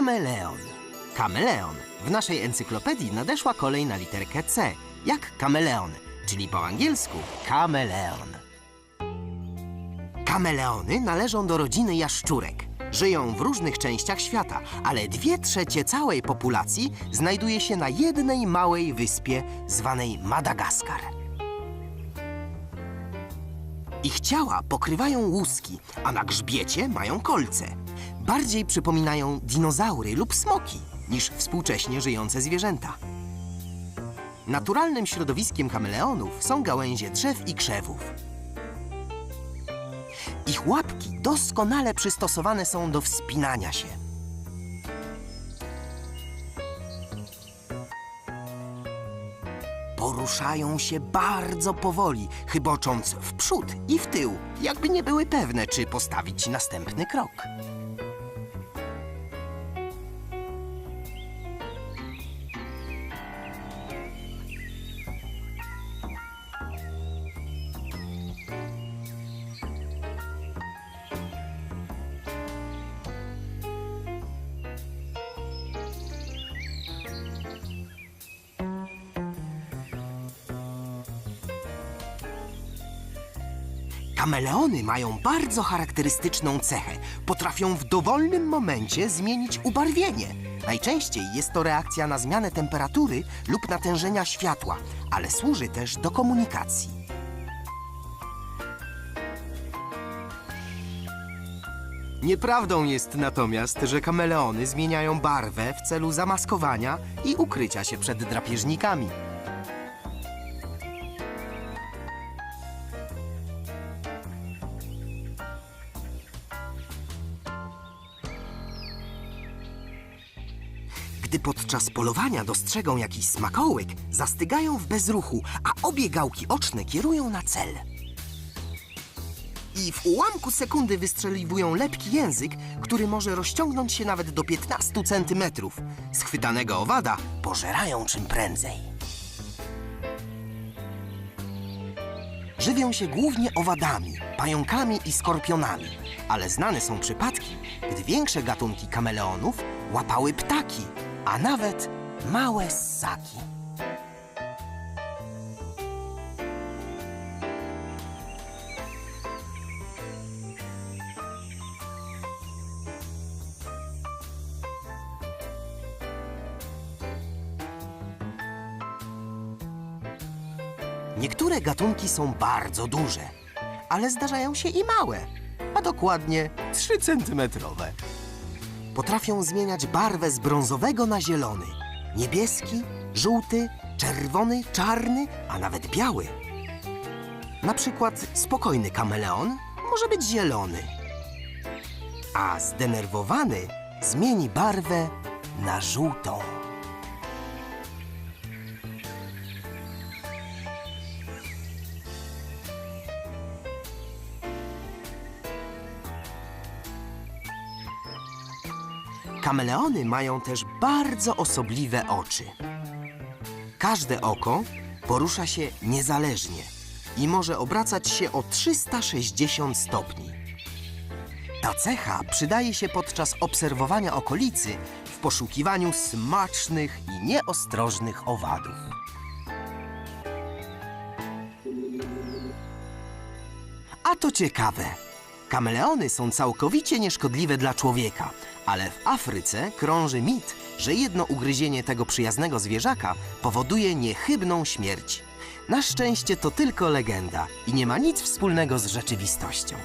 Kameleon. Kameleon. W naszej encyklopedii nadeszła kolej na literkę C, jak kameleon, czyli po angielsku kameleon. Kameleony należą do rodziny jaszczurek. Żyją w różnych częściach świata, ale dwie trzecie całej populacji znajduje się na jednej małej wyspie zwanej Madagaskar. Ich ciała pokrywają łuski, a na grzbiecie mają kolce. Bardziej przypominają dinozaury lub smoki niż współcześnie żyjące zwierzęta. Naturalnym środowiskiem kameleonów są gałęzie drzew i krzewów. Ich łapki doskonale przystosowane są do wspinania się. Poruszają się bardzo powoli, chybocząc w przód i w tył, jakby nie były pewne, czy postawić następny krok. Kameleony mają bardzo charakterystyczną cechę. Potrafią w dowolnym momencie zmienić ubarwienie. Najczęściej jest to reakcja na zmianę temperatury lub natężenia światła, ale służy też do komunikacji. Nieprawdą jest natomiast, że kameleony zmieniają barwę w celu zamaskowania i ukrycia się przed drapieżnikami. Gdy podczas polowania dostrzegą jakiś smakołyk, zastygają w bezruchu, a obie gałki oczne kierują na cel. I w ułamku sekundy wystrzeliwują lepki język, który może rozciągnąć się nawet do 15 centymetrów. Schwytanego owada pożerają czym prędzej. Żywią się głównie owadami, pająkami i skorpionami, ale znane są przypadki, gdy większe gatunki kameleonów łapały ptaki, a nawet małe ssaki. Niektóre gatunki są bardzo duże, ale zdarzają się i małe, a dokładnie 3 centymetrowe. Potrafią zmieniać barwę z brązowego na zielony, niebieski, żółty, czerwony, czarny, a nawet biały. Na przykład spokojny kameleon może być zielony, a zdenerwowany zmieni barwę na żółtą. Kameleony mają też bardzo osobliwe oczy. Każde oko porusza się niezależnie i może obracać się o 360 stopni. Ta cecha przydaje się podczas obserwowania okolicy w poszukiwaniu smacznych i nieostrożnych owadów. A to ciekawe. Kameleony są całkowicie nieszkodliwe dla człowieka, ale w Afryce krąży mit, że jedno ugryzienie tego przyjaznego zwierzaka powoduje niechybną śmierć. Na szczęście to tylko legenda i nie ma nic wspólnego z rzeczywistością.